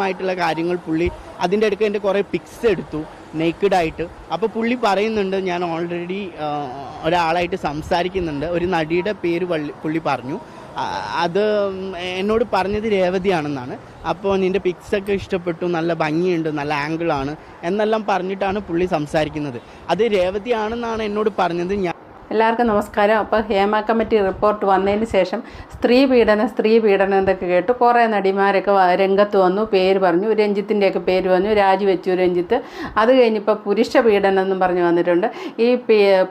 ശാരീരികമായിട്ടുള്ള കാര്യങ്ങൾ പുള്ളി അതിന്റെ അടുക്ക് എന്റെ കുറേ പിക്സ് എടുത്തു നെയ്ക്കഡായിട്ട് അപ്പോൾ പുള്ളി പറയുന്നുണ്ട് ഞാൻ ഓൾറെഡി ഒരാളായിട്ട് സംസാരിക്കുന്നുണ്ട്. ഒരു നടിയുടെ പേര് പുള്ളി പറഞ്ഞു. അത് എന്നോട് പറഞ്ഞത് രേവതിയാണെന്നാണ്. അപ്പോൾ നിന്റെ പിക്സൊക്കെ ഇഷ്ടപ്പെട്ടു നല്ല ഭംഗിയുണ്ട് നല്ല ആംഗിളാണ് എന്നെല്ലാം പറഞ്ഞിട്ടാണ് പുള്ളി സംസാരിക്കുന്നത്. അത് രേവതിയാണെന്നാണ് എന്നോട് പറഞ്ഞത് ഞാൻ എല്ലാവർക്കും നമസ്കാരം. അപ്പോൾ ഹേമ കമ്മിറ്റി റിപ്പോർട്ട് വന്നതിന് ശേഷം സ്ത്രീ പീഡനം സ്ത്രീ പീഡനം എന്നൊക്കെ കേട്ടു കുറേ നടിമാരൊക്കെ രംഗത്ത് വന്നു പേര് പറഞ്ഞു. രഞ്ജിത്തിന്റെയൊക്കെ പേര് വന്നു. രാജിവെച്ചു രഞ്ജിത്ത്. അത് കഴിഞ്ഞിപ്പോൾ പുരുഷ പീഡനം എന്നും പറഞ്ഞു വന്നിട്ടുണ്ട്. ഈ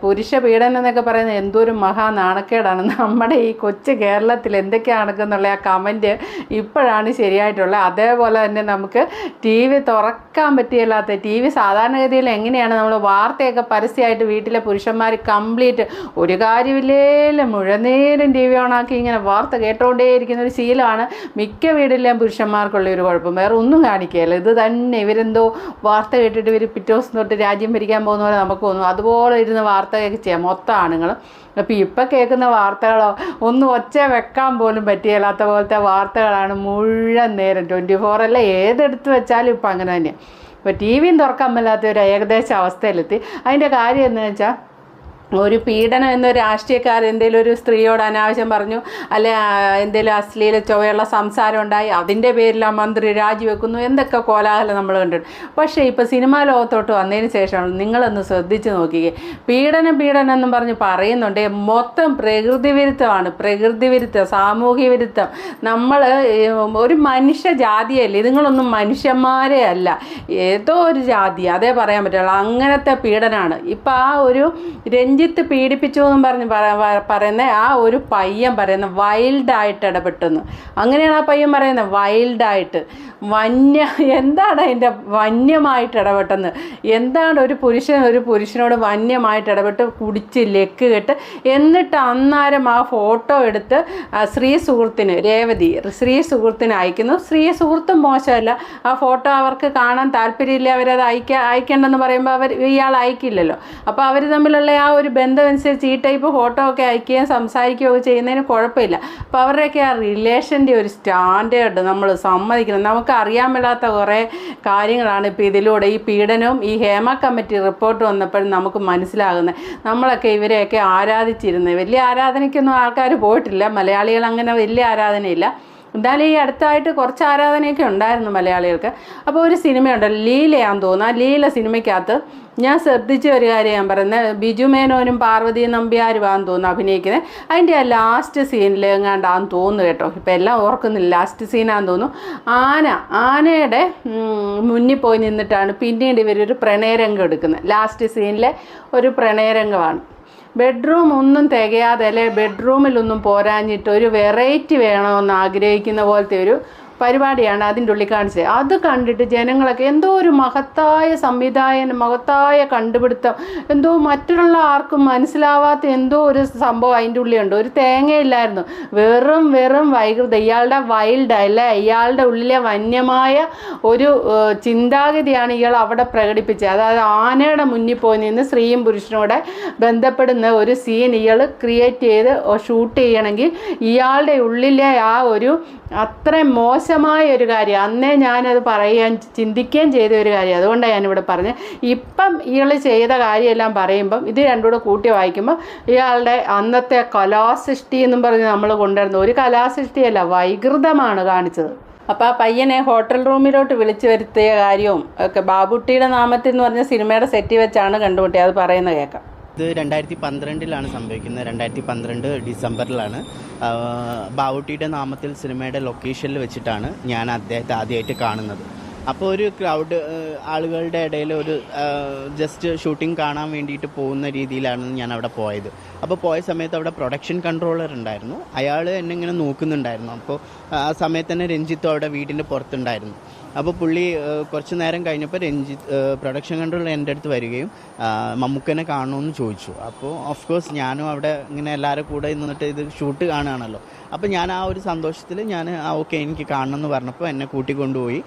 പുരുഷ പീഡനം എന്നൊക്കെ പറയുന്നത് എന്തോരം മഹാ നാണക്കേടാണ്. നമ്മുടെ ഈ കൊച്ചു കേരളത്തിൽ എന്തൊക്കെ നടക്കുന്നുള്ള ആ കമന്റ് ഇപ്പോഴാണ് ശരിയായിട്ടുള്ളത്. അതേപോലെ തന്നെ നമുക്ക് ടി വി തുറക്കാൻ പറ്റിയല്ലാത്ത ടി വി സാധാരണഗതിയിൽ എങ്ങനെയാണ് നമ്മൾ വാർത്തയൊക്കെ പരസ്യമായിട്ട് വീട്ടിലെ പുരുഷന്മാർ കംപ്ലീറ്റ് ഒരു കാര്യമില്ലേലും മുഴനേരം ടി വി ഓണാക്കി ഇങ്ങനെ വാർത്ത കേട്ടോണ്ടേയിരിക്കുന്ന ഒരു ശീലമാണ് മിക്ക വീടിലെയും പുരുഷന്മാർക്കുള്ള ഒരു കുഴപ്പം. വേറെ ഒന്നും കാണിക്കുകയില്ല. ഇത് തന്നെ ഇവരെന്തോ വാർത്ത കേട്ടിട്ട് ഇവർ പിറ്റേ ദിവസം തൊട്ട് രാജ്യം ഭരിക്കാൻ പോകുന്ന പോലെ നമുക്ക് തോന്നും. അതുപോലെ ഇരുന്ന് വാർത്തയൊക്കെ ചെയ്യാം. മൊത്തം ആണുങ്ങളും. അപ്പോൾ ഇപ്പം കേൾക്കുന്ന വാർത്തകളോ ഒന്നും ഒച്ച വെക്കാൻ പോലും പറ്റിയല്ലാത്ത പോലത്തെ വാർത്തകളാണ് മുഴുവൻ നേരം ട്വന്റി ഫോർ അല്ല? ഏതെടുത്ത് വെച്ചാലും ഇപ്പം അങ്ങനെ തന്നെയാണ് ഇപ്പോൾ ടി വിയും തുറക്കാൻ പറ്റാത്ത ഒരു ഏകദേശ അവസ്ഥയിലെത്തി. അതിന്റെ കാര്യം എന്ന് വെച്ചാൽ ഒരു പീഡനം എന്നൊരു രാഷ്ട്രീയക്കാർ എന്തെങ്കിലും ഒരു സ്ത്രീയോട് അനാവശ്യം പറഞ്ഞു അല്ലെ എന്തെങ്കിലും അശ്ലീല ചൊവ്വയുള്ള സംസാരം ഉണ്ടായി അതിന്റെ പേരിൽ ആ മന്ത്രി രാജിവെക്കുന്നു എന്തൊക്കെ കോലാഹലം നമ്മൾ കണ്ടിട്ടുണ്ട്. പക്ഷേ ഇപ്പോൾ സിനിമാ ലോകത്തോട്ട് വന്നതിന് ശേഷം നിങ്ങളൊന്ന് ശ്രദ്ധിച്ച് നോക്കിക്കേ. പീഡനം പീഡനം എന്നും പറഞ്ഞ് പറയുന്നുണ്ട്. മൊത്തം പ്രകൃതി വിരുദ്ധമാണ്. പ്രകൃതി വിരുദ്ധം സാമൂഹ്യ വിരുദ്ധം. നമ്മൾ ഒരു മനുഷ്യ ജാതിയല്ല? ഇതുങ്ങളൊന്നും മനുഷ്യന്മാരെ അല്ല. ഏതോ ഒരു ജാതി അതേ പറയാൻ പറ്റുള്ളൂ. അങ്ങനത്തെ പീഡനമാണ് ഇപ്പം ആ ഒരു രഞ്ജിത്ത് പീഡിപ്പിച്ചു എന്നും പറഞ്ഞ് പറ- പറയുന്ന ആ ഒരു പയ്യൻ പറയുന്ന വൈൽഡായിട്ട് ഇടപെട്ടെന്ന്. അങ്ങനെയാണ് ആ പയ്യൻ പറയുന്നത് വൈൽഡായിട്ട്. വന്യ എന്താണ് അതിന്റെ വന്യമായിട്ട് ഇടപെട്ടെന്ന്? എന്താണ് ഒരു പുരുഷൻ ഒരു പുരുഷനോട് വന്യമായിട്ട് ഇടപെട്ട് കുടിച്ച് ലെക്ക് കെട്ട് എന്നിട്ട് അന്നേരം ആ ഫോട്ടോ എടുത്ത് സ്ത്രീ സുഹൃത്തിന് രേവതി സ്ത്രീ സുഹൃത്തിന് അയക്കുന്നു. സ്ത്രീ സുഹൃത്തും മോശമല്ല. ആ ഫോട്ടോ അവർക്ക് കാണാൻ താല്പര്യമില്ല അവരത് അയക്ക അയക്കേണ്ടെന്ന് പറയുമ്പോൾ അവർ ഇയാൾ അയക്കില്ലല്ലോ. അപ്പോൾ അവർ തമ്മിലുള്ള ആ ഒരു ബന്ധം അനുസരിച്ച് ഈ ടൈപ്പ് ഫോട്ടോ ഒക്കെ അയക്കുകയും സംസാരിക്കുകയോ ഒക്കെ ചെയ്യുന്നതിന് കുഴപ്പമില്ല. അപ്പോൾ അവരുടെയൊക്കെ ആ റിലേഷന്റെ ഒരു സ്റ്റാൻഡേർഡ് നമ്മൾ സമ്മതിക്കണം. നമുക്ക് അറിയാൻ മേലാത്ത കുറേ കാര്യങ്ങളാണ് ഇപ്പോൾ ഇതിലൂടെ ഈ പീഡനവും ഈ ഹേമ കമ്മിറ്റി റിപ്പോർട്ട് വന്നപ്പോഴും നമുക്ക് മനസ്സിലാകുന്നത്. നമ്മളൊക്കെ ഇവരെയൊക്കെ ആരാധിച്ചിരുന്നത്. വലിയ ആരാധനയ്ക്കൊന്നും ആൾക്കാർ പോയിട്ടില്ല. മലയാളികൾ അങ്ങനെ വലിയ ആരാധനയില്ല. എന്തായാലും ഈ അടുത്തായിട്ട് കുറച്ച് ആരാധനയൊക്കെ ഉണ്ടായിരുന്നു മലയാളികൾക്ക്. അപ്പോൾ ഒരു സിനിമയുണ്ട് ലീലയാന്ന് തോന്നുന്നു. ആ ലീല സിനിമയ്ക്കകത്ത് ഞാൻ ശ്രദ്ധിച്ച ഒരു കാര്യം ഞാൻ പറയുന്നത്. ബിജു മേനോനും പാർവതി നമ്പ്യാരുമാന്ന് തോന്നുന്നു അഭിനയിക്കുന്നത്. അതിന്റെ ആ ലാസ്റ്റ് സീനിൽ എങ്ങാണ്ടാന്ന് തോന്നുന്നു കേട്ടോ. ഇപ്പം എല്ലാം ഓർക്കുന്നില്ല. ലാസ്റ്റ് സീനാന്ന് തോന്നുന്നു. ആന ആനയുടെ മുന്നിൽ പോയി നിന്നിട്ടാണ് പിന്നീട് ഇവരൊരു പ്രണയരംഗം എടുക്കുന്നത്. ലാസ്റ്റ് സീനിലെ ഒരു പ്രണയരംഗമാണ്. ബെഡ്റൂം ഒന്നും തികയാതെ അല്ലെ ബെഡ്റൂമിലൊന്നും പോരാഞ്ഞിട്ട് ഒരു വെറൈറ്റി വേണമെന്ന് ആഗ്രഹിക്കുന്ന പോലത്തെ ഒരു പരിപാടിയാണ് അതിന്റെ ഉള്ളിൽ കാണിച്ചത്. അത് കണ്ടിട്ട് ജനങ്ങളൊക്കെ എന്തോ ഒരു മഹത്തായ സംവിധായകൻ മഹത്തായ കണ്ടുപിടുത്തം എന്തോ മറ്റുള്ള ആർക്കും മനസ്സിലാവാത്ത എന്തോ ഒരു സംഭവം അതിന്റെ ഉള്ളിലുണ്ട്. ഒരു തേങ്ങയില്ലായിരുന്നു. വെറും വെറും വൈകൃത ഇയാളുടെ വൈൽഡ് അല്ല? ഇയാളുടെ ഉള്ളിലെ വന്യമായ ഒരു ചിന്താഗതിയാണ് ഇയാൾ അവിടെ പ്രകടിപ്പിച്ചത്. അതായത് ആനയുടെ മുന്നിൽ പോയി നിന്ന് സ്ത്രീയും പുരുഷനോടെ ബന്ധപ്പെടുന്ന ഒരു സീൻ ഇയാൾ ക്രിയേറ്റ് ചെയ്ത് ഷൂട്ട് ചെയ്യണമെങ്കിൽ ഇയാളുടെ ഉള്ളിലെ ആ ഒരു അത്ര അത്രയും മോശമായ ഒരു കാര്യം. അന്നേ ഞാനത് പറയാൻ ചിന്തിക്കുകയും ചെയ്ത ഒരു കാര്യം. അതുകൊണ്ടാണ് ഞാനിവിടെ പറഞ്ഞത്. ഇപ്പം ഇയാൾ ചെയ്ത കാര്യമെല്ലാം പറയുമ്പം ഇത് രണ്ടുകൂടെ കൂട്ടി വായിക്കുമ്പോൾ ഇയാളുടെ അന്നത്തെ കലാസൃഷ്ടി എന്നും പറഞ്ഞ് നമ്മൾ കൊണ്ടുവരുന്ന ഒരു കലാസൃഷ്ടിയല്ല വൈകൃതമാണ് കാണിച്ചത്. അപ്പോൾ ആ പയ്യനെ ഹോട്ടൽ റൂമിലോട്ട് വിളിച്ചു വരുത്തിയ കാര്യവും ഒക്കെ ബാബുട്ടിയുടെ നാമത്തിൽ എന്ന് പറഞ്ഞ സിനിമയുടെ സെറ്റ് വെച്ചാണ് കണ്ടുമുട്ടിയത് അത് പറയുന്നത് കേൾക്കാം. ഇത് രണ്ടായിരത്തി പന്ത്രണ്ടിലാണ് സംഭവിക്കുന്നത്. രണ്ടായിരത്തി പന്ത്രണ്ട് ഡിസംബറിലാണ് ബാവുട്ടിയുടെ നാമത്തിൽ സിനിമയുടെ ലൊക്കേഷനിൽ വെച്ചിട്ടാണ് ഞാൻ അദ്ദേഹത്തെ ആദ്യമായിട്ട് കാണുന്നത്. അപ്പോൾ ഒരു ക്രൗഡ് ആളുകളുടെ ഇടയിൽ ഒരു ജസ്റ്റ് ഷൂട്ടിംഗ് കാണാൻ വേണ്ടിയിട്ട് പോകുന്ന രീതിയിലാണ് ഞാൻ അവിടെ പോയത്. അപ്പോൾ പോയ സമയത്ത് അവിടെ പ്രൊഡക്ഷൻ കൺട്രോളർ ഉണ്ടായിരുന്നു. അയാൾ എന്നെ ഇങ്ങനെ നോക്കുന്നുണ്ടായിരുന്നു. അപ്പോൾ ആ സമയത്ത് തന്നെ രഞ്ജിത്തും അവിടെ വീടിന്റെ പുറത്തുണ്ടായിരുന്നു. അപ്പോൾ പുള്ളി കുറച്ച് നേരം കഴിഞ്ഞപ്പോൾ രഞ്ജിത്ത് പ്രൊഡക്ഷൻ കൺട്രോൾ എന്റെ അടുത്ത് വരികയും മമ്മൂക്കനെ കാണണമെന്ന് ചോദിച്ചു. അപ്പോൾ ഓഫ് കോഴ്സ് ഞാനും അവിടെ ഇങ്ങനെ എല്ലാവരും കൂടെ നിന്നിട്ട് ഇത് ഷൂട്ട് കാണുകയാണല്ലോ. അപ്പോൾ ഞാൻ ആ ഒരു സന്തോഷത്തിൽ ഞാൻ ആ ഓക്കെ എനിക്ക് കാണണം എന്ന് പറഞ്ഞപ്പോൾ എന്നെ കൂട്ടിക്കൊണ്ടുപോയി.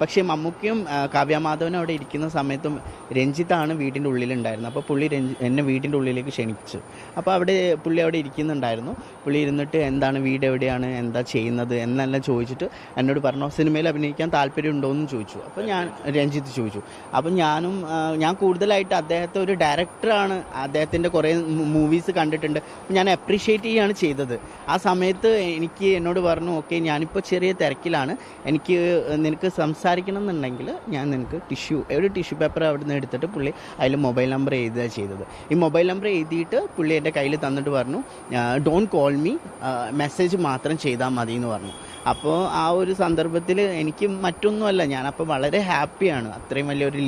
പക്ഷേ മമ്മൂക്കിയും കാവ്യ കാവ്യമാധവനും അവിടെ ഇരിക്കുന്ന സമയത്തും രഞ്ജിത്താണ് വീടിന്റെ ഉള്ളിലുണ്ടായിരുന്നത്. അപ്പോൾ പുള്ളി രഞ്ജി എന്നെ വീടിന്റെ ഉള്ളിലേക്ക് ക്ഷണിച്ചു. അപ്പോൾ അവിടെ പുള്ളി അവിടെ ഇരിക്കുന്നുണ്ടായിരുന്നു. പുള്ളി ഇരുന്നിട്ട് എന്താണ് വീട് എവിടെയാണ്? എന്താ ചെയ്യുന്നത്? എന്നെല്ലാം ചോദിച്ചിട്ട് എന്നോട് പറഞ്ഞു സിനിമയിൽ അഭിനയിക്കാൻ താല്പര്യമുണ്ടോ എന്ന് ചോദിച്ചു. അപ്പോൾ ഞാൻ രഞ്ജിത്ത് ചോദിച്ചു. അപ്പം ഞാനും ഞാൻ കൂടുതലായിട്ട് അദ്ദേഹത്തെ ഒരു ഡയറക്ടറാണ് അദ്ദേഹത്തിന്റെ കുറേ മൂവീസ് കണ്ടിട്ടുണ്ട്. ഞാൻ അപ്രീഷിയേറ്റ് ചെയ്യുകയാണ് ചെയ്തത്. ആ സമയത്ത് എനിക്ക് എന്നോട് പറഞ്ഞു ഓക്കെ ഞാനിപ്പോൾ ചെറിയ തിരക്കിലാണ്. എനിക്ക് നിനക്ക് സംസാരിക്കണം എന്നുണ്ടെങ്കിൽ ഞാൻ നിനക്ക് ടിഷ്യൂ ഒരു ടിഷ്യൂ പേപ്പർ അവിടെ നിന്ന് എടുത്തിട്ട് പുള്ളി അതിൽ മൊബൈൽ നമ്പർ എഴുതുക ചെയ്തത്. ഈ മൊബൈൽ നമ്പർ എഴുതിയിട്ട് പുള്ളി എന്റെ കയ്യിൽ തന്നിട്ട് പറഞ്ഞു ഡോണ്ട് കോൾ മീ മെസ്സേജ് മാത്രം ചെയ്താൽ മതി എന്ന് പറഞ്ഞു. അപ്പോൾ ആ ഒരു സന്ദർഭത്തിൽ എനിക്ക് മറ്റൊന്നുമല്ല ഞാനപ്പോൾ വളരെ ഹാപ്പിയാണ്. അത്രയും വലിയൊരു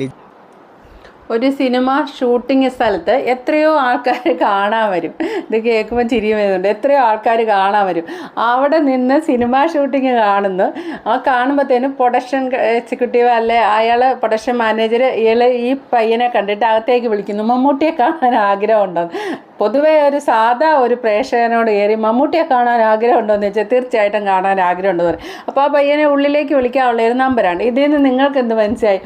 ഒരു സിനിമ ഷൂട്ടിംഗ് സ്ഥലത്ത് എത്രയോ ആൾക്കാർ കാണാൻ വരും. ഇത് കേൾക്കുമ്പോൾ ചിരി വരുന്നുണ്ട്. എത്രയോ ആൾക്കാർ കാണാൻ വരും. അവിടെ നിന്ന് സിനിമ ഷൂട്ടിംഗ് കാണുന്നു ആ കാണുമ്പോഴത്തേനും പ്രൊഡക്ഷൻ എക്സിക്യൂട്ടീവ് അല്ലെ അയാൾ പ്രൊഡക്ഷൻ മാനേജർ ഇയാൾ ഈ പയ്യനെ കണ്ടിട്ട് അകത്തേക്ക് വിളിക്കുന്നു. മമ്മൂട്ടിയെ കാണാൻ ആഗ്രഹമുണ്ടോ? പൊതുവേ ഒരു സാധാ ഒരു പ്രേക്ഷകനോട് കയറി മമ്മൂട്ടിയെ കാണാൻ ആഗ്രഹമുണ്ടോ? എന്ന് വെച്ചാൽ തീർച്ചയായിട്ടും കാണാൻ ആഗ്രഹമുണ്ടെന്ന് പറയും. അപ്പോൾ ആ പയ്യനെ ഉള്ളിലേക്ക് വിളിക്കാനുള്ള ഒരു നമ്പറാണ് ഇതിൽ നിന്ന് നിങ്ങൾക്ക് എന്ത് മനസ്സിലായി?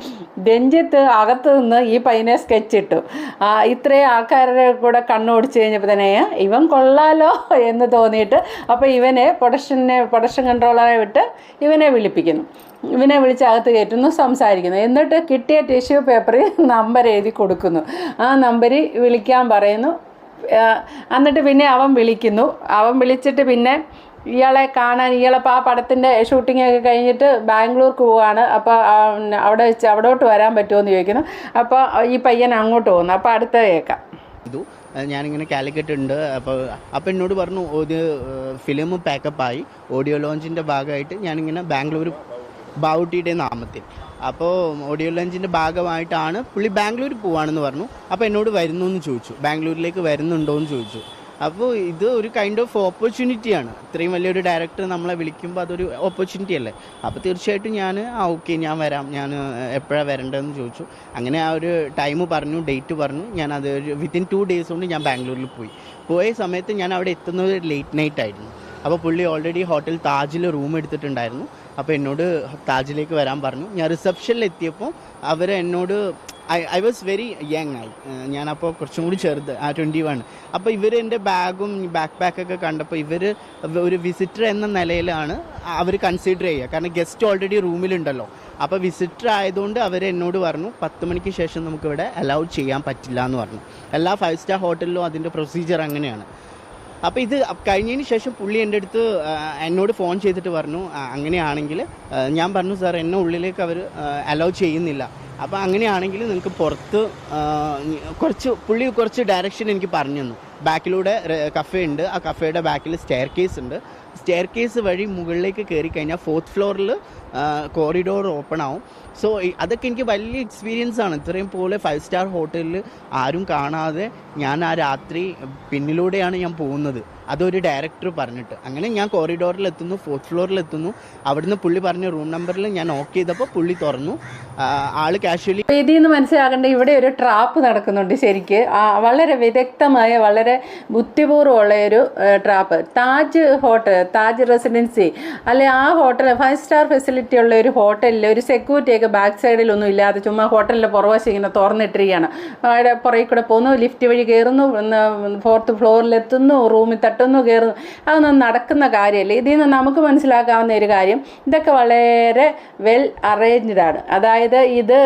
രഞ്ജിത്ത് അകത്ത് നിന്ന് ഈ പയ്യനെ സ്കെച്ച് ഇട്ടു. ആ ഇത്രയും ആൾക്കാരുടെ കൂടെ കണ്ണോടിച്ച് കഴിഞ്ഞപ്പോൾ തന്നെ ഇവൻ കൊള്ളാലോ എന്ന് തോന്നിയിട്ട് അപ്പോൾ ഇവനെ പ്രൊഡക്ഷനെ പ്രൊഡക്ഷൻ കൺട്രോളറെ വിട്ട് ഇവനെ വിളിപ്പിക്കുന്നു. ഇവനെ വിളിച്ച് അകത്ത് കയറ്റുന്നു സംസാരിക്കുന്നു. എന്നിട്ട് കിട്ടിയ ടിഷ്യൂ പേപ്പറിൽ നമ്പർ എഴുതി കൊടുക്കുന്നു. ആ നമ്പറിൽ വിളിക്കാൻ പറയുന്നു. എന്നിട്ട് പിന്നെ അവൻ വിളിക്കുന്നു. അവൻ വിളിച്ചിട്ട് പിന്നെ ഇയാളെ കാണാൻ ഇയാളപ്പോൾ ആ പടത്തിന്റെ ഷൂട്ടിംഗ് ഒക്കെ കഴിഞ്ഞിട്ട് ബാംഗ്ലൂർക്ക് പോവാണ്. അപ്പോൾ അവിടെ വെച്ച് അവിടോട്ട് വരാൻ പറ്റുമോ എന്ന് ചോദിക്കുന്നു. അപ്പോൾ ഈ പയ്യൻ അങ്ങോട്ട് പോകുന്നു അപ്പോൾ അടുത്ത കേൾക്കാം. ഞാനിങ്ങനെ കാലിക്കറ്റ് ഉണ്ട് അപ്പോൾ അപ്പോൾ എന്നോട് പറഞ്ഞു ഒരു ഫിലിം പാക്കപ്പായി ഓഡിയോ ലോഞ്ചിന്റെ ഭാഗമായിട്ട് ഞാനിങ്ങനെ ബാംഗ്ലൂർ ബാവുട്ടിയുടെ നാമത്തിൽ. അപ്പോൾ ഓഡിയോ ലഞ്ചിന്റെ ഭാഗമായിട്ടാണ് പുള്ളി ബാംഗ്ലൂർ പോവാണെന്ന് പറഞ്ഞു. അപ്പോൾ എന്നോട് വരുന്നു എന്ന് ചോദിച്ചു. ബാംഗ്ലൂരിലേക്ക് വരുന്നുണ്ടോ എന്ന് ചോദിച്ചു. അപ്പോൾ ഇത് ഒരു കൈൻഡ് ഓഫ് ഓപ്പർച്യൂണിറ്റിയാണ് ഇത്രയും വലിയൊരു ഡയറക്ടർ നമ്മളെ വിളിക്കുമ്പോൾ അതൊരു ഓപ്പർച്യൂണിറ്റി അല്ലേ? അപ്പോൾ തീർച്ചയായിട്ടും ഞാൻ ആ ഓക്കെ ഞാൻ വരാം. ഞാൻ എപ്പോഴാണ് വരേണ്ടതെന്ന് ചോദിച്ചു. അങ്ങനെ ആ ഒരു ടൈം പറഞ്ഞു ഡേറ്റ് പറഞ്ഞു. ഞാൻ അത് വിത്തിൻ ടു ഡേയ്സ് കൊണ്ട് ഞാൻ ബാംഗ്ലൂരിൽ പോയി. പോയ സമയത്ത് ഞാൻ അവിടെ എത്തുന്നത് ലേറ്റ് നൈറ്റ് ആയിരുന്നു. അപ്പോൾ പുള്ളി ഓൾറെഡി ഹോട്ടൽ താജിൽ റൂം എടുത്തിട്ടുണ്ടായിരുന്നു. അപ്പോൾ എന്നോട് താജിലേക്ക് വരാൻ പറഞ്ഞു. ഞാൻ റിസപ്ഷനിൽ എത്തിയപ്പോൾ അവർ എന്നോട് I I was very young ആയി. ഞാനപ്പോൾ കുറച്ചും കൂടി ചെറുത് ആ ട്വന്റി വൺ അപ്പോൾ ഇവർ എന്റെ ബാഗും ബാക്ക് പാക്കൊക്കെ കണ്ടപ്പോൾ ഇവർ ഒരു വിസിറ്റർ എന്ന നിലയിലാണ് അവർ കൺസിഡർ ചെയ്യുക. കാരണം ഗസ്റ്റ് ഓൾറെഡി റൂമിലുണ്ടല്ലോ അപ്പോൾ വിസിറ്റർ ആയതുകൊണ്ട് അവർ എന്നോട് പറഞ്ഞു പത്ത് മണിക്ക് ശേഷം നമുക്കിവിടെ അലൗ ചെയ്യാൻ പറ്റില്ല എന്ന് പറഞ്ഞു. എല്ലാ ഫൈവ് സ്റ്റാർ ഹോട്ടലിലും അതിന്റെ പ്രൊസീജിയർ അങ്ങനെയാണ്. അപ്പോൾ ഇത് കഴിഞ്ഞതിന് ശേഷം പുള്ളി എന്റെ അടുത്ത് എന്നോട് ഫോൺ ചെയ്തിട്ട് പറഞ്ഞു അങ്ങനെയാണെങ്കിൽ ഞാൻ പറഞ്ഞു സാർ എന്നെ ഉള്ളിലേക്ക് അവർ അലോ ചെയ്യുന്നില്ല. അപ്പോൾ അങ്ങനെയാണെങ്കിൽ നിങ്ങൾക്ക് പുറത്ത് കുറച്ച് പുള്ളി കുറച്ച് ഡയറക്ഷൻ എനിക്ക് പറഞ്ഞു തന്നു. ബാക്കിലൂടെ കഫേ ഉണ്ട്. ആ കഫേയുടെ ബാക്കിൽ സ്റ്റെയർ കേസ് ഉണ്ട്. സ്റ്റെയർ കേസ് വഴി മുകളിലേക്ക് കയറി കഴിഞ്ഞാൽ ഫോർത്ത് ഫ്ലോറിൽ കോറിഡോർ ഓപ്പൺ ആവും. സോ അതൊക്കെ എനിക്ക് വലിയ എക്സ്പീരിയൻസ് ആണ്. ഇത്രയും പോലെ ഫൈവ് സ്റ്റാർ ഹോട്ടലിൽ ആരും കാണാതെ ഞാൻ ആ രാത്രി പിന്നിലൂടെയാണ് ഞാൻ പോകുന്നത്. അതൊരു ഡയറക്ടർ പറഞ്ഞിട്ട്. അങ്ങനെ ഞാൻ കോറിഡോറിൽ എത്തുന്നു ഫോർത്ത് ഫ്ലോറിൽ എത്തുന്നു. അവിടുന്ന് പുള്ളി പറഞ്ഞ റൂം നമ്പറിൽ ഞാൻ ഓക്കെ ചെയ്തപ്പോൾ പുള്ളി തുറന്നു. ആൾ കാഷ്വലി ഇതിൽ നിന്ന് മനസ്സിലാകേണ്ട ഇവിടെ ഒരു ട്രാപ്പ് നടക്കുന്നുണ്ട് ശരിക്ക്. വളരെ വിദഗ്ധമായ വളരെ ബുദ്ധിപൂർവമുള്ള ഒരു trap Taj hotel Taj Residency അല്ലെ ആ ഹോട്ടൽ ഫൈവ് സ്റ്റാർ ഫെസിലിറ്റി ഉള്ള ഒരു ഹോട്ടലിൽ ഒരു സെക്യൂരിറ്റി ഒക്കെ ബാക്ക് സൈഡിലൊന്നും ഇല്ലാതെ ചുമ്മാ ഹോട്ടലിന്റെ പുറവശം ഇങ്ങനെ തുറന്നിട്ടിരിക്കുകയാണ്. അവിടെ പുറകിൽ കൂടെ പോകുന്നു ലിഫ്റ്റ് വഴി കയറുന്നു ഫോർത്ത് ഫ്ലോറിലെത്തുന്നു റൂമിൽ തട്ടുന്നു കയറുന്നു അതൊന്നും നടക്കുന്ന കാര്യമല്ല. ഇതിൽ നിന്ന് നമുക്ക് മനസ്സിലാക്കാവുന്ന ഒരു കാര്യം ഇതൊക്കെ വളരെ വെൽ അറേഞ്ച്ഡ് ആണ്. അതായത് ഇത്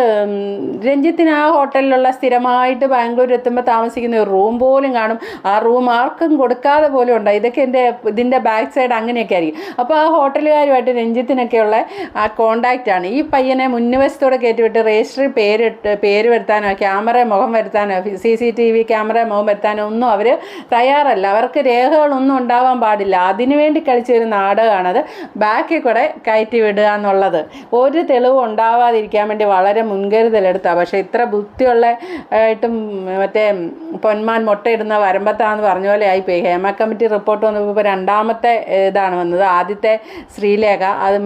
രഞ്ജിത്തിന് ആ ഹോട്ടലിലുള്ള സ്ഥിരമായിട്ട് ബാംഗ്ലൂർ എത്തുമ്പോൾ താമസിക്കുന്ന ഒരു റൂം പോലും കാണും. ആ റൂം ആർക്കും കൊടുക്കാതെ പോലും ഉണ്ട് ഇതൊക്കെ എന്റെ ഇതിന്റെ ബാക്ക് സൈഡ് അങ്ങനെയൊക്കെ ആയിരിക്കും. അപ്പോൾ ആ ഹോട്ടലുകാരുമായിട്ട് രഞ്ജിത്തിനൊക്കെയുള്ള ആ കോണ്ടാക്റ്റ് ആണ്. ഈ പയ്യനെ മുൻവശത്തോടെ കയറ്റിവിട്ട് രജിസ്റ്ററിൽ പേരിട്ട് പേര് വരുത്താനോ ക്യാമറ മുഖം വരുത്താനോ C C T V camera മുഖം വരുത്താനോ ഒന്നും അവർ തയ്യാറല്ല. അവർക്ക് രേഖകളൊന്നും ഉണ്ടാവാൻ പാടില്ല. അതിനുവേണ്ടി കളിച്ച ഒരു നാടകമാണത്. ബാക്കിൽ കൂടെ കയറ്റി വിടുക എന്നുള്ളത്. ഒരു തെളിവ് ഉണ്ടാവാതിരിക്കാൻ വേണ്ടി വളരെ മുൻകരുതലെടുത്താണ് പക്ഷേ ഇത്ര ബുദ്ധിയുള്ള ആയിട്ടും മറ്റേ പൊന്മാൻ മുട്ടയിടുന്ന വരമ്പത്താന്ന് പറഞ്ഞ പോലെ ആയിപ്പോയി ഹേമ കമ്മിറ്റി റിപ്പോർട്ട് വന്നപ്പോൾ ഇപ്പോൾ രണ്ടാമത്തെ ഇതാണ് വന്നത്. ആദ്യത്തെ ശ്രീലേഖ. അത്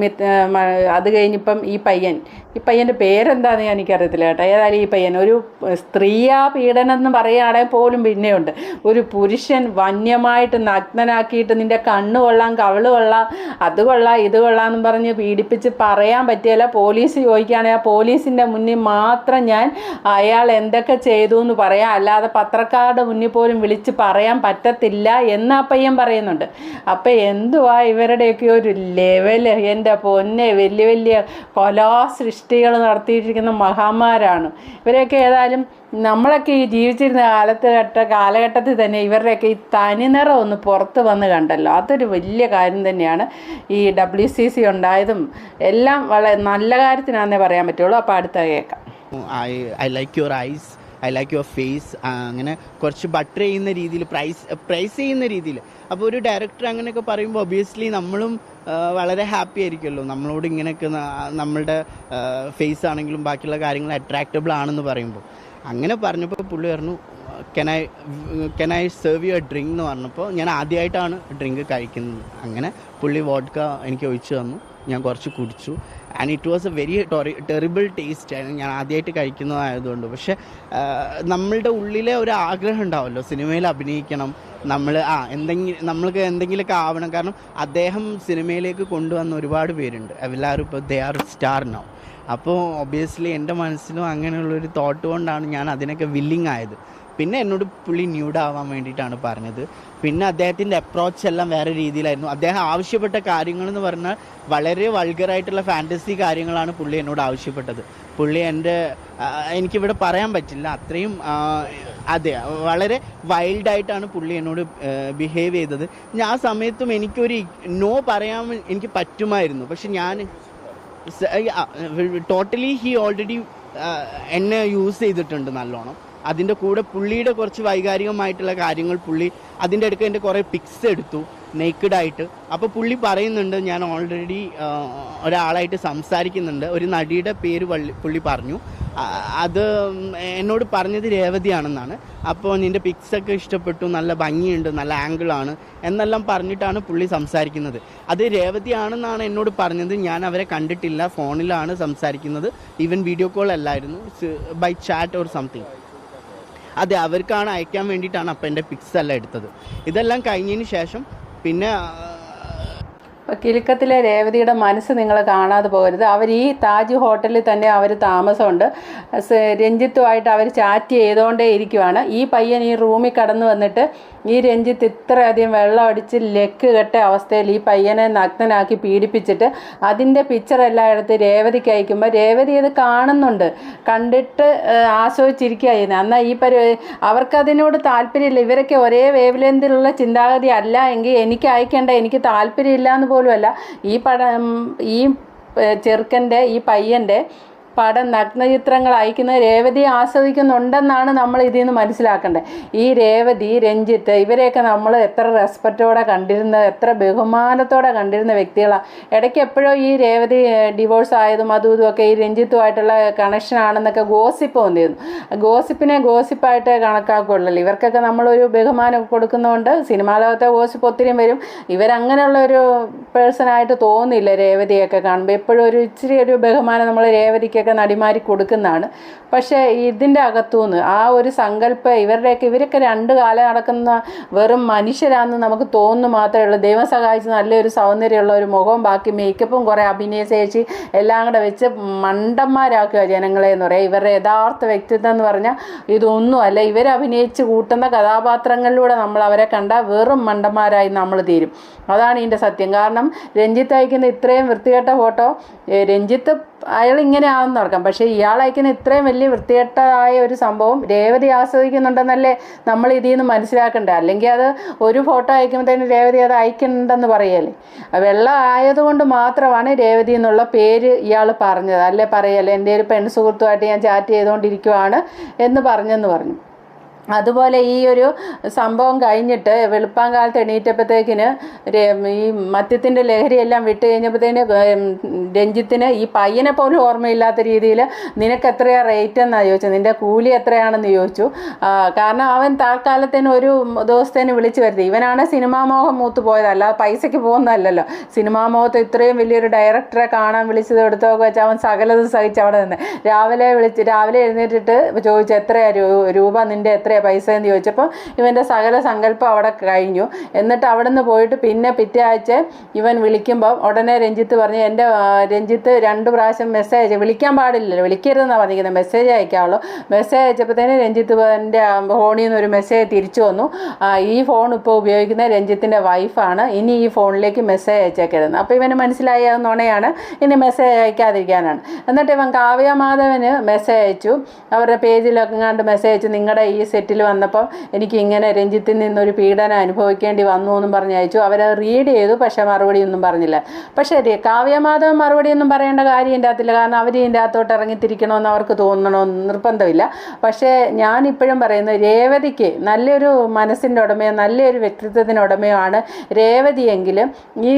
അത് കഴിഞ്ഞിപ്പം ഈ പയ്യൻ. ഈ പയ്യന്റെ പേരെന്താണെന്ന് ഞാൻ എനിക്കറിയത്തില്ല കേട്ടോ. ഏതായാലും ഈ പയ്യൻ. ഒരു സ്ത്രീയാ പീഡനം എന്ന് പറയുകയാണെങ്കിൽ പോലും പിന്നെയുണ്ട്. ഒരു പുരുഷൻ വന്യമായിട്ട് നഗ്നനാക്കിയിട്ട് നിന്റെ കണ്ണ് കൊള്ളാം കവിൾ കൊള്ളാം അത് കൊള്ളാം ഇത് കൊള്ളാം എന്ന് പറഞ്ഞ് പീഡിപ്പിച്ച് പറയാൻ പറ്റിയല്ല. പോലീസ് ചോദിക്കുകയാണെങ്കിൽ ആ പോലീസിന്റെ മുന്നിൽ മാത്രം ഞാൻ അയാൾ എന്തൊക്കെ ചെയ്തു എന്ന് പറയാം. അല്ലാതെ പത്രക്കാരുടെ മുന്നിൽ പോലും വിളിച്ച് പറയാൻ പറ്റത്തില്ല എന്നാ പയ്യൻ പറയുന്നുണ്ട്. അപ്പം എന്തുവാ ഇവരുടെയൊക്കെ ഒരു ലെവൽ എന്റെ പൊന്നെ വലിയ വലിയ കൊലാ സൃഷ്ടികൾ നടത്തിയിരിക്കുന്ന മഹാമാരാണ് ഇവരെയൊക്കെ ഏതായാലും നമ്മളൊക്കെ ഈ ജീവിച്ചിരുന്ന കാലത്ത് ഘട്ട കാലഘട്ടത്തിൽ തന്നെ ഇവരുടെയൊക്കെ ഈ തനിനിറം ഒന്ന് പുറത്ത് വന്ന് കണ്ടല്ലോ. അതൊരു വലിയ കാര്യം തന്നെയാണ്. ഈ ഡബ്ല്യു സി സി ഉണ്ടായതും എല്ലാം വളരെ നല്ല കാര്യത്തിനാണെന്നേ പറയാൻ പറ്റുള്ളൂ. അപ്പോൾ അടുത്ത കേൾക്കാം. I I like your eyes I like your face അങ്ങനെ കുറച്ച് ബട്ടർ ചെയ്യുന്ന രീതിയിൽ പ്രൈസ് പ്രൈസ് ചെയ്യുന്ന രീതിയിൽ. അപ്പോൾ ഒരു ഡയറക്ടർ അങ്ങനെയൊക്കെ പറയുമ്പോൾ ഒബിയസ്ലി നമ്മളും വളരെ ഹാപ്പി ആയിരിക്കുമല്ലോ. നമ്മളോട് ഇങ്ങനെയൊക്കെ നമ്മളുടെ ഫേസ് ആണെങ്കിലും ബാക്കിയുള്ള കാര്യങ്ങൾ അട്രാക്റ്റബിൾ ആണെന്ന് പറയുമ്പോൾ അങ്ങനെ പറഞ്ഞപ്പോൾ പുള്ളി പറഞ്ഞു can I can I serve you a drink എന്ന് പറഞ്ഞപ്പോൾ ഞാൻ ആദ്യമായിട്ടാണ് ഡ്രിങ്ക് കഴിക്കുന്നത്. അങ്ങനെ പുള്ളി വോഡ്ക എനിക്ക് ഒഴിച്ചു തന്നു. ഞാൻ കുറച്ച് കുടിച്ചു. And it was a very terrible taste ആയിരുന്നു. ഞാൻ ആദ്യമായിട്ട് കഴിക്കുന്നതായതുകൊണ്ട്. പക്ഷെ നമ്മളുടെ ഉള്ളിലെ ഒരു ആഗ്രഹം ഉണ്ടാവുമല്ലോ സിനിമയിൽ അഭിനയിക്കണം നമ്മൾ ആ എന്തെങ്കിലും നമ്മൾക്ക് എന്തെങ്കിലുമൊക്കെ ആവണം. കാരണം അദ്ദേഹം സിനിമയിലേക്ക് കൊണ്ടുവന്ന ഒരുപാട് പേരുണ്ട്. എല്ലാവരും ഇപ്പോൾ ദേ ആർ സ്റ്റാർ നൗ അപ്പോൾ ഒബിയസ്ലി എന്റെ മനസ്സിലും അങ്ങനെയുള്ളൊരു തോട്ട് കൊണ്ടാണ് ഞാൻ അതിനൊക്കെ വില്ലിങ് ആയത്. പിന്നെ എന്നോട് പുള്ളി ന്യൂഡ് ആവാൻ വേണ്ടിയിട്ടാണ് പറഞ്ഞത്. പിന്നെ അദ്ദേഹത്തിന്റെ അപ്രോച്ച് എല്ലാം വേറെ രീതിയിലായിരുന്നു. അദ്ദേഹം ആവശ്യപ്പെട്ട കാര്യങ്ങൾ എന്ന് പറഞ്ഞാൽ വളരെ വൾഗറായിട്ടുള്ള ഫാന്റസി കാര്യങ്ങളാണ് പുള്ളി എന്നോട് ആവശ്യപ്പെട്ടത്. പുള്ളി എന്റെ എനിക്കിവിടെ പറയാൻ പറ്റില്ല. അത്രയും അതെ വളരെ വൈൽഡായിട്ടാണ് പുള്ളി എന്നോട് ബിഹേവ് ചെയ്തത്. ഞാൻ ആ സമയത്തും എനിക്കൊരു നോ പറയാൻ എനിക്ക് പറ്റുമായിരുന്നു. പക്ഷെ ഞാൻ ടോട്ടലി ഹി ഓൾറെഡി എന്നെ യൂസ് ചെയ്തിട്ടുണ്ട് നല്ലോണം. അതിന്റെ കൂടെ പുള്ളിയുടെ കുറച്ച് വൈകാരികമായിട്ടുള്ള കാര്യങ്ങൾ പുള്ളി അതിന്റെ അടുക്ക് എന്റെ കുറേ പിക്സ് എടുത്തു നെയ്ക്കഡായിട്ട് അപ്പോൾ പുള്ളി പറയുന്നുണ്ട് ഞാൻ ഓൾറെഡി ഒരാളായിട്ട് സംസാരിക്കുന്നുണ്ട്. ഒരു നടിയുടെ പേര് പുള്ളി പറഞ്ഞു. അത് എന്നോട് പറഞ്ഞത് രേവതിയാണെന്നാണ്. അപ്പോൾ നിന്റെ പിക്സ് ഒക്കെ ഇഷ്ടപ്പെട്ടു നല്ല ഭംഗിയുണ്ട് നല്ല ആംഗിളാണ് എന്നെല്ലാം പറഞ്ഞിട്ടാണ് പുള്ളി സംസാരിക്കുന്നത്. അത് രേവതിയാണെന്നാണ് എന്നോട് പറഞ്ഞത്. ഞാൻ അവരെ കണ്ടിട്ടില്ല ഫോണിലാണ് സംസാരിക്കുന്നത്. ഈവൻ വീഡിയോ കോൾ അല്ലായിരുന്നു. ബൈ ചാറ്റ് ഓർ സംതിങ് അതെ അവർക്കാണ് അയക്കാൻ വേണ്ടിയിട്ടാണ് അപ്പം എന്റെ പിക്സ് എല്ലാം എടുത്തത്. ഇതെല്ലാം കഴിഞ്ഞതിന് ശേഷം പിന്നെ കിലുക്കത്തിലെ രേവതിയുടെ മനസ്സ് നിങ്ങൾ കാണാതെ പോകരുത്. അവർ ഈ താജ് ഹോട്ടലിൽ തന്നെ അവർ താമസമുണ്ട്. രഞ്ജിത്തുമായിട്ട് അവർ ചാറ്റ് ചെയ്തുകൊണ്ടേ ഇരിക്കുവാണ്. ഈ പയ്യൻ ഈ റൂമിൽ കടന്നു വന്നിട്ട് ഈ രഞ്ജിത്ത് ഇത്രയധികം വെള്ളം അടിച്ച് ലെക്ക് കെട്ട അവസ്ഥയിൽ ഈ പയ്യനെ നഗ്നനാക്കി പീഡിപ്പിച്ചിട്ട് അതിന്റെ പിക്ചർ എടുത്ത് രേവതിക്ക് അയക്കുമ്പോൾ രേവതി ഇത് കാണുന്നുണ്ട്. കണ്ടിട്ട് ആസ്വദിച്ചിരിക്കുക ചെയ്യുന്നത് എന്നാൽ ഈ പരി അവർക്കതിനോട് താല്പര്യമില്ല. ഇവരൊക്കെ ഒരേ വേവ് ലെന്തിലുള്ള ചിന്താഗതി അല്ല എങ്കിൽ എനിക്ക് അയക്കേണ്ട എനിക്ക് താല്പര്യമില്ല എന്ന് പോലുമല്ല. ഈ പടം ഈ ചെറുക്കന്റെ ഈ പയ്യന്റെ പടം നഗ്നചിത്രങ്ങൾ അയക്കുന്നത് രേവതിയെ ആസ്വദിക്കുന്നുണ്ടെന്നാണ് നമ്മൾ ഇതിൽ നിന്ന് മനസ്സിലാക്കേണ്ടത്. ഈ രേവതി രഞ്ജിത്ത് ഇവരെയൊക്കെ നമ്മൾ എത്ര റെസ്പെക്റ്റോടെ കണ്ടിരുന്ന എത്ര ബഹുമാനത്തോടെ കണ്ടിരുന്ന വ്യക്തികളാണ് ഇടയ്ക്ക് എപ്പോഴോ ഈ രേവതി ഡിവോഴ്സ് ആയതും അതും ഇതുമൊക്കെ ഈ രഞ്ജിത്തുമായിട്ടുള്ള കണക്ഷൻ ആണെന്നൊക്കെ ഗോസിപ്പ് വന്നിരുന്നു. ഗോസിപ്പിനെ ഗോസിപ്പായിട്ട് കണക്കാക്കുള്ളൂ ഇവർക്കൊക്കെ നമ്മളൊരു ബഹുമാനം കൊടുക്കുന്നതുകൊണ്ട് സിനിമാ ലോകത്തെ ഗോസിപ്പ് ഒത്തിരി വരും. ഇവരങ്ങനെയുള്ള ഒരു പേഴ്സണായിട്ട് തോന്നില്ല രേവതിയൊക്കെ കാണുമ്പോൾ എപ്പോഴും ഒരു ഇച്ചിരി ഒരു ബഹുമാനം നമ്മൾ രേവതിക്കൊക്കെ നടിമാരി കൊടുക്കുന്നതാണ്. പക്ഷേ ഇതിന്റെ അകത്തുനിന്ന് ആ ഒരു സങ്കല്പം ഇവരുടെയൊക്കെ ഇവരൊക്കെ രണ്ട് കാലം നടക്കുന്ന വെറും മനുഷ്യരാണെന്ന് നമുക്ക് തോന്നുന്നു മാത്രമേ ഉള്ളൂ ദൈവം സഹായിച്ച് നല്ലൊരു സൗന്ദര്യമുള്ള ഒരു മുഖവും ബാക്കി മേക്കപ്പും കുറേ അഭിനയശേഷി എല്ലാം കൂടെ വെച്ച് മണ്ടന്മാരാക്കുക ജനങ്ങളെ എന്ന് പറയാം. ഇവരുടെ യഥാർത്ഥ വ്യക്തിത്വം എന്ന് പറഞ്ഞാൽ ഇതൊന്നുമല്ല ഇവരഭിനയിച്ച് കൂട്ടുന്ന കഥാപാത്രങ്ങളിലൂടെ നമ്മൾ അവരെ കണ്ടാൽ വെറും മണ്ടന്മാരായി നമ്മൾ തീരും. അതാണ് ഇതിന്റെ സത്യം. കാരണം രഞ്ജിത്ത് അയക്കുന്ന ഇത്രയും വൃത്തികെട്ട ഫോട്ടോ രഞ്ജിത്ത് അയാൾ ഇങ്ങനെ ഓർക്കാം പക്ഷേ ഇയാൾ അയക്കുന്ന ഇത്രയും വലിയ വൃത്തികെട്ടതായ ഒരു സംഭവം രേവതി ആസ്വദിക്കുന്നുണ്ടെന്നല്ലേ നമ്മൾ ഇതിൽ നിന്ന് മനസ്സിലാക്കണ്ടേ? അല്ലെങ്കിൽ അത് ഒരു ഫോട്ടോ അയക്കുമ്പോഴത്തേനും രേവതി അത് അയക്കുന്നുണ്ടെന്ന് പറയല്ലേ? വെള്ളം ആയതുകൊണ്ട് മാത്രമാണ് രേവതി എന്നുള്ള പേര് ഇയാൾ പറഞ്ഞത്. അല്ലേ പറയല്ലേ? എന്റെ ഒരു പെൺ സുഹൃത്തുമായിട്ട് ഞാൻ ചാറ്റ് ചെയ്തുകൊണ്ടിരിക്കുവാണ് എന്ന് പറഞ്ഞെന്ന് പറഞ്ഞു. അതുപോലെ ഈ ഒരു സംഭവം കഴിഞ്ഞിട്ട് വെളുപ്പാങ്കാലത്ത് എണീറ്റപ്പോഴത്തേക്കിന് ഈ മദ്യത്തിന്റെ ലഹരിയെല്ലാം വിട്ട് കഴിഞ്ഞപ്പോഴത്തേന് രഞ്ജിത്തിന് ഈ പയ്യനെ പോലും ഓർമ്മയില്ലാത്ത രീതിയിൽ നിനക്ക് എത്രയാ റേറ്റ് എന്നാണ് ചോദിച്ചത്? നിന്റെ കൂലി എത്രയാണെന്ന് ചോദിച്ചു. കാരണം അവൻ താൽക്കാലത്തിന് ഒരു ദിവസത്തേന് വിളിച്ചു വരുത്തി. ഇവനാണ് സിനിമാ മോഹം മൂത്ത് പോയതല്ല അല്ലാതെ പൈസയ്ക്ക് പോകുന്നതല്ലല്ലോ. സിനിമാ മോഹത്ത് ഇത്രയും വലിയൊരു ഡയറക്ടറെ കാണാൻ വിളിച്ചത് എടുത്തൊക്കെ വെച്ച് അവൻ സകലത് സഹിച്ച് അവിടെ നിന്ന്. രാവിലെ വിളിച്ച് രാവിലെ എഴുന്നേറ്റിട്ട് ചോദിച്ചു എത്രയാ രൂപ? നിന്റെ എത്രയാ? പൈസ എന്ന് ചോദിച്ചപ്പോൾ ഇവന്റെ സകല സങ്കല്പം അവിടെ കഴിഞ്ഞു. എന്നിട്ട് അവിടെ നിന്ന് പോയിട്ട് പിന്നെ പിറ്റേ ആഴ്ച ഇവൻ വിളിക്കുമ്പോൾ ഉടനെ രഞ്ജിത്ത് പറഞ്ഞു എന്റെ രഞ്ജിത്ത് രണ്ട് പ്രാവശ്യം മെസ്സേജ് വിളിക്കാൻ പാടില്ലല്ലോ വിളിക്കരുതെന്നാണ് പറഞ്ഞിരിക്കുന്നത് മെസ്സേജ് അയക്കാവുള്ളൂ. മെസ്സേജ് അയച്ചപ്പോഴത്തേന് രഞ്ജിത്ത് എന്റെ ഫോണിൽ നിന്ന് ഒരു മെസ്സേജ് തിരിച്ചു വന്നു. ഈ ഫോൺ ഇപ്പോൾ ഉപയോഗിക്കുന്ന രഞ്ജിത്തിന്റെ വൈഫാണ് ഇനി ഈ ഫോണിലേക്ക് മെസ്സേജ് അയച്ചേക്കരുത്. അപ്പോൾ ഇവന് മനസ്സിലായി ഇനി മെസ്സേജ് അയക്കാതിരിക്കാനാണ്. എന്നിട്ട് ഇവൻ കാവ്യ മാധവന് മെസ്സേജ് അയച്ചു. അവരുടെ പേജിലൊക്കെ കണ്ട് മെസ്സേജ് അയച്ചു. നിങ്ങളുടെ ഈ സെറ്റിൽ വന്നപ്പോൾ എനിക്ക് ഇങ്ങനെ രഞ്ജിത്തിൽ നിന്നൊരു പീഡനം അനുഭവിക്കേണ്ടി വന്നു എന്നും പറഞ്ഞ് അയച്ചു. അവരത് റീഡ് ചെയ്തു പക്ഷേ മറുപടി ഒന്നും പറഞ്ഞില്ല. പക്ഷേ കാവ്യമാധവൻ മറുപടി ഒന്നും പറയേണ്ട കാര്യം ഇതിന്റെ അകത്തില്ല. കാരണം അവർ ഇതിന്റെ അകത്തോട്ട് ഇറങ്ങിത്തിരിക്കണമെന്ന് അവർക്ക് തോന്നണമെന്ന് നിർബന്ധമില്ല. പക്ഷേ ഞാൻ ഇപ്പോഴും പറയുന്നത് രേവതിക്ക് നല്ലൊരു മനസ്സിന്റെ ഉടമയോ നല്ലൊരു വ്യക്തിത്വത്തിന്റെ ഉടമയോ ആണ് രേവതിയെങ്കിലും ഈ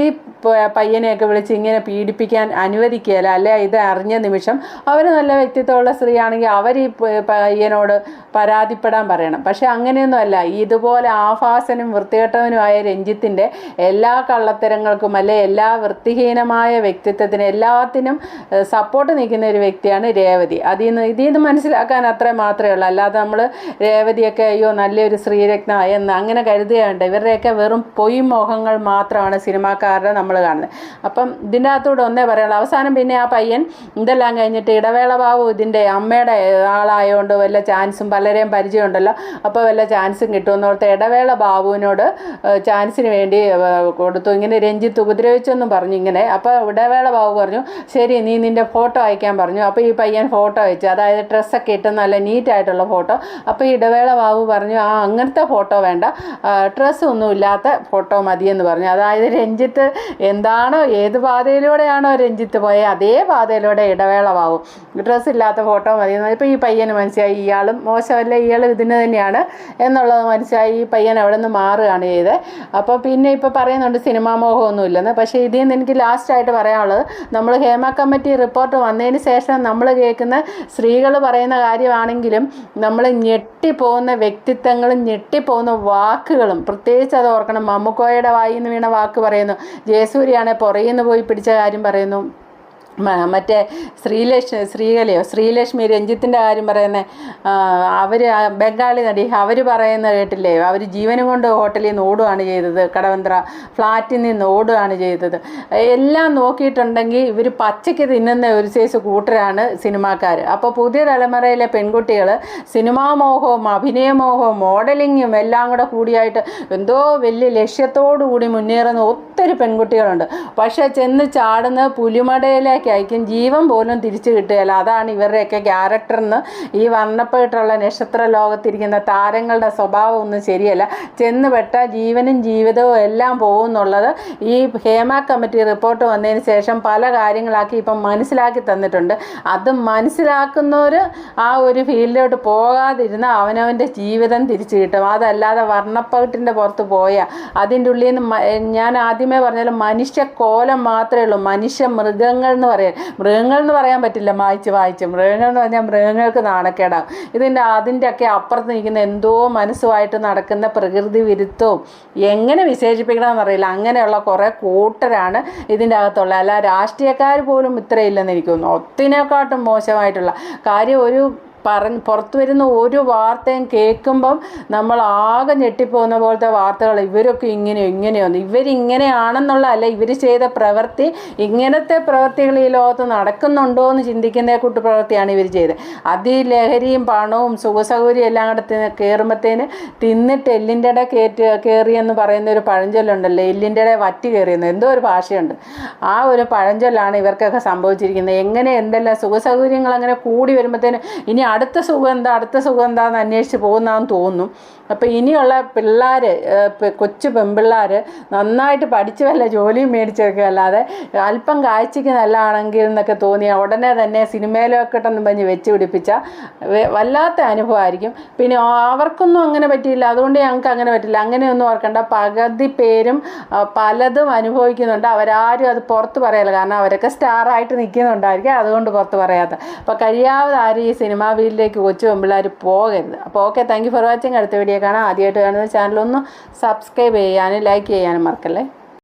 പയ്യനെയൊക്കെ വിളിച്ച് ഇങ്ങനെ പീഡിപ്പിക്കാൻ അനുവദിക്കുകയില്ല. അല്ലെ ഇത് അറിഞ്ഞ നിമിഷം അവർ നല്ല വ്യക്തിത്വമുള്ള സ്ത്രീയാണെങ്കിൽ അവർ ഈ പയ്യനോട് പരാതിപ്പെടാൻ പറയണം. പക്ഷെ അങ്ങനെയൊന്നുമല്ല. ഇതുപോലെ ആഭാസനും വൃത്തികെട്ടവനുമായ രഞ്ജിത്തിന്റെ എല്ലാ കള്ളത്തരങ്ങൾക്കും അല്ലെ എല്ലാ വൃത്തിഹീനമായ വ്യക്തിത്വത്തിനും എല്ലാത്തിനും സപ്പോർട്ട് നിൽക്കുന്ന ഒരു വ്യക്തിയാണ് രേവതി. അതിൽ നിന്ന് ഇതിൽ നിന്ന് മനസ്സിലാക്കാൻ അത്ര മാത്രമേ ഉള്ളൂ. അല്ലാതെ നമ്മൾ രേവതിയൊക്കെ അയ്യോ നല്ലൊരു ശ്രീരത്ന എന്ന് അങ്ങനെ കരുതുകയുണ്ട് ഇവരുടെയൊക്കെ വെറും പൊയ് മോഹങ്ങൾ മാത്രമാണ് സിനിമാക്കാരുടെ നമ്മൾ കാണുന്നത്. അപ്പം ഇതിന്റെ അകത്തൂടെ ഒന്നേ പറയുള്ളൂ അവസാനം പിന്നെ ആ പയ്യൻ ഇതെല്ലാം കഴിഞ്ഞിട്ട് ഇടവേള ബാബു ഇതിന്റെ അമ്മയുടെ ആളായതുകൊണ്ട് വല്ല ചാൻസും പലരെയും പരിചയമുണ്ടല്ലോ. അപ്പോൾ വല്ല ചാൻസും കിട്ടുമെന്ന് ഓർത്ത് ഇടവേള ബാബുവിനോട് ചാൻസിന് വേണ്ടി കൊടുത്തു. ഇങ്ങനെ രഞ്ജിത്ത് ഉപദ്രവിച്ചെന്നും പറഞ്ഞു ഇങ്ങനെ. അപ്പോൾ ഇടവേള ബാബു പറഞ്ഞു ശരി നീ നിന്റെ ഫോട്ടോ അയക്കാൻ പറഞ്ഞു. അപ്പോൾ ഈ പയ്യൻ ഫോട്ടോ അയച്ചു. അതായത് ഡ്രസ്സൊക്കെ ഇട്ട് നല്ല നീറ്റായിട്ടുള്ള ഫോട്ടോ. അപ്പോൾ ഇടവേള ബാബു പറഞ്ഞു ആ അങ്ങനത്തെ ഫോട്ടോ വേണ്ട. ഡ്രസ്സ് ഒന്നും ഇല്ലാത്ത ഫോട്ടോ മതിയെന്ന് പറഞ്ഞു. അതായത് രഞ്ജിത്ത് എന്താണോ ഏത് പാതയിലൂടെയാണോ രഞ്ജിത്ത് പോയത് അതേ പാതയിലൂടെ ഇടവേള ബാബു. ഡ്രസ്സ് ഇല്ലാത്ത ഫോട്ടോ മതിയെന്ന് ഇപ്പോൾ ഈ പയ്യന് മനസ്സിലായി ഇയാളും മോശമല്ല ഇയാൾ ഇതിന് തന്നെയാണ്. എന്നുള്ളത് മനസ്സിലായി ഈ പയ്യൻ അവിടെ നിന്ന് മാറുകയാണ് ചെയ്തത് അപ്പോൾ പിന്നെ ഇപ്പോൾ പറയുന്നുണ്ട് സിനിമാ മോഹമൊന്നും ഇല്ലെന്ന് പക്ഷേ ഇതിൽ നിന്ന് എനിക്ക് ലാസ്റ്റായിട്ട് പറയാനുള്ളത് നമ്മൾ ഹേമ കമ്മിറ്റി റിപ്പോർട്ട് വന്നതിന് ശേഷം നമ്മൾ കേൾക്കുന്ന സ്ത്രീകൾ പറയുന്ന കാര്യമാണെങ്കിലും നമ്മൾ ഞെട്ടിപ്പോകുന്ന വ്യക്തിത്വങ്ങളും ഞെട്ടിപ്പോകുന്ന വാക്കുകളും പ്രത്യേകിച്ച് അത് ഓർക്കണം മമ്മുക്കോയുടെ വായിന്ന് വീണ വാക്ക് പറയുന്നു ജയസൂര്യാണെ പുറകിൽ നിന്ന് പോയി പിടിച്ച കാര്യം പറയുന്നു. മറ്റേ ശ്രീലക്ഷ്മി ശ്രീകലയോ ശ്രീലക്ഷ്മി രഞ്ജിത്തിന്റെ കാര്യം പറയുന്നത് അവർ ബംഗാളി നടി അവർ പറയുന്ന കേട്ടില്ലേ? അവർ ജീവനും കൊണ്ട് ഹോട്ടലിൽ നിന്ന് ഓടുകയാണ് ചെയ്തത്. കടവന്ത്ര ഫ്ലാറ്റിൽ നിന്ന് ഓടുകയാണ് ചെയ്തത്. എല്ലാം നോക്കിയിട്ടുണ്ടെങ്കിൽ ഇവർ പച്ചയ്ക്ക് തിന്നുന്ന ഒരു സൈസ് കൂട്ടരാണ് സിനിമാക്കാർ അപ്പോൾ പുതിയ തലമുറയിലെ പെൺകുട്ടികൾ സിനിമാ മോഹവും അഭിനയമോഹവും മോഡലിങ്ങും എല്ലാം കൂടെ കൂടിയായിട്ട് എന്തോ വലിയ ലക്ഷ്യത്തോടു കൂടി മുന്നേറുന്ന ഒത്തിരി പെൺകുട്ടികളുണ്ട്. പക്ഷേ ചെന്ന് ചാടുന്ന പുലിമടയിലേക്കായിരിക്കും ജീവൻ പോലും തിരിച്ചു കിട്ടുകയില്ല. അതാണ് ഇവരുടെയൊക്കെ ക്യാരക്ടറിന്ന് ഈ വർണപ്പെട്ടുള്ള നക്ഷത്ര ലോകത്തിരിക്കുന്ന താരങ്ങളുടെ സ്വഭാവം ഒന്നും ശരിയല്ല. ചെന്ന് പെട്ട ജീവനും ജീവിതവും എല്ലാം പോകുന്നുള്ളത്. ഈ ഹേമ കമ്മിറ്റി റിപ്പോർട്ട് വന്നതിന് ശേഷം പല കാര്യങ്ങളാക്കി ഇപ്പം മനസ്സിലാക്കി തന്നിട്ടുണ്ട്. അത് മനസ്സിലാക്കുന്നവർ ആ ഒരു ഫീൽഡിലോട്ട് പോകാതിരുന്ന അവനവന്റെ ജീവിതം തിരിച്ചു കിട്ടും. അതല്ലാതെ വർണപ്പകിട്ടിന്റെ പുറത്ത് പോയാൽ അതിന്റെ ഉള്ളിൽ നിന്ന് ഞാൻ ആദ്യമേ പറഞ്ഞാലും മനുഷ്യ കോലം മാത്രമേ ഉള്ളൂ. മനുഷ്യ മൃഗങ്ങൾ എന്ന് പറയാൻ. മൃഗങ്ങൾ എന്ന് പറയാൻ പറ്റില്ല. വായിച്ച് വായിച്ച്. മൃഗങ്ങൾ എന്ന് പറഞ്ഞാൽ മൃഗങ്ങൾക്ക് നാണക്കേടാവും ഇതിന്റെ അതിന്റെയൊക്കെ അപ്പുറത്ത് നിൽക്കുന്ന എന്തോ മനസ്സുമായിട്ട് നടക്കുന്ന പ്രകൃതി വിരുദ്ധവും എങ്ങനെ വിശേഷിപ്പിക്കണമെന്നറിയില്ല അങ്ങനെയുള്ള കുറേ കൂട്ടരാണ് ഇതിന്റെ അകത്തുള്ള. അല്ല രാഷ്ട്രീയക്കാർ പോലും ഇത്രയില്ലെന്ന് എനിക്ക് തോന്നുന്നു. ഒത്തിനെക്കാട്ടും മോശമായിട്ടുള്ള കാര്യം ഒരു പറഞ്ഞ് പുറത്തു വരുന്ന ഒരു വാർത്തയും കേൾക്കുമ്പം നമ്മൾ ആകെ ഞെട്ടിപ്പോകുന്ന പോലത്തെ വാർത്തകൾ ഇവരൊക്കെ ഇങ്ങനെയോ ഇങ്ങനെയോ ഇവരിങ്ങനെയാണെന്നുള്ള അല്ല ഇവർ ചെയ്ത പ്രവൃത്തി ഇങ്ങനത്തെ പ്രവൃത്തികൾ ഈ ലോകത്ത് നടക്കുന്നുണ്ടോ എന്ന് ചിന്തിക്കുന്ന കൂട്ട് പ്രവൃത്തിയാണ് ഇവർ ചെയ്തത്. അതിലഹരിയും പണവും സുഖസൗകര്യം എല്ലാം കൂടെ കയറുമ്പത്തേന് തിന്നിട്ട് എല്ലിന്റെ ഇട കയറ്റി കയറിയെന്ന് പറയുന്ന ഒരു പഴഞ്ചൊല്ലുണ്ടല്ലോ എല്ലിന്റെ ഇട വറ്റി കയറിയെന്ന് എന്തോ ഒരു ഭാഷയുണ്ട്. ആ ഒരു പഴഞ്ചൊല്ലാണ് ഇവർക്കൊക്കെ സംഭവിച്ചിരിക്കുന്നത്. എങ്ങനെ എന്തെല്ലാം സുഖസൗകര്യങ്ങൾ അങ്ങനെ കൂടി വരുമ്പോഴത്തേന് ഇനി അടുത്ത എന്താ അടുത്ത സുഖം എന്താന്ന് അന്വേഷിച്ച് പോകുന്നതെന്ന് തോന്നുന്നു. അപ്പോൾ ഇനിയുള്ള പിള്ളേർ കൊച്ചു പെൺപിള്ളേർ നന്നായിട്ട് പഠിച്ച് വല്ല ജോലിയും മേടിച്ചൊക്കെ അല്ലാതെ അല്പം കാഴ്ചയ്ക്ക് നല്ലതാണെങ്കിൽ എന്നൊക്കെ തോന്നിയാൽ ഉടനെ തന്നെ സിനിമയിലൊക്കെട്ടെന്ന് പറഞ്ഞ് വെച്ച് പിടിപ്പിച്ച വല്ലാത്ത അനുഭവമായിരിക്കും. പിന്നെ അവർക്കൊന്നും അങ്ങനെ പറ്റിയില്ല. അതുകൊണ്ട് ഞങ്ങൾക്ക് അങ്ങനെ പറ്റില്ല. അങ്ങനെയൊന്നും ഓർക്കേണ്ട. പകുതി പേരും പലതും അനുഭവിക്കുന്നുണ്ട്. അവരാരും അത് പുറത്ത് പറയല്ല. കാരണം അവരൊക്കെ സ്റ്റാറായിട്ട് നിൽക്കുന്നുണ്ടായിരിക്കും. അതുകൊണ്ട് പുറത്ത് പറയാത്ത. അപ്പോൾ കഴിയാതെ ആരും ഈ സിനിമാ ഫീൽഡിലേക്ക് കൊച്ചു പെമ്പിള്ളേർ പോകരുത്. അപ്പോൾ okay thank you for watching അടുത്ത വീഡിയോ കാണാം. ആദ്യമായിട്ട് കാണുന്ന ചാനലൊന്ന് സബ്സ്ക്രൈബ് ചെയ്യാനും ലൈക്ക് ചെയ്യാനും മറക്കല്ലേ?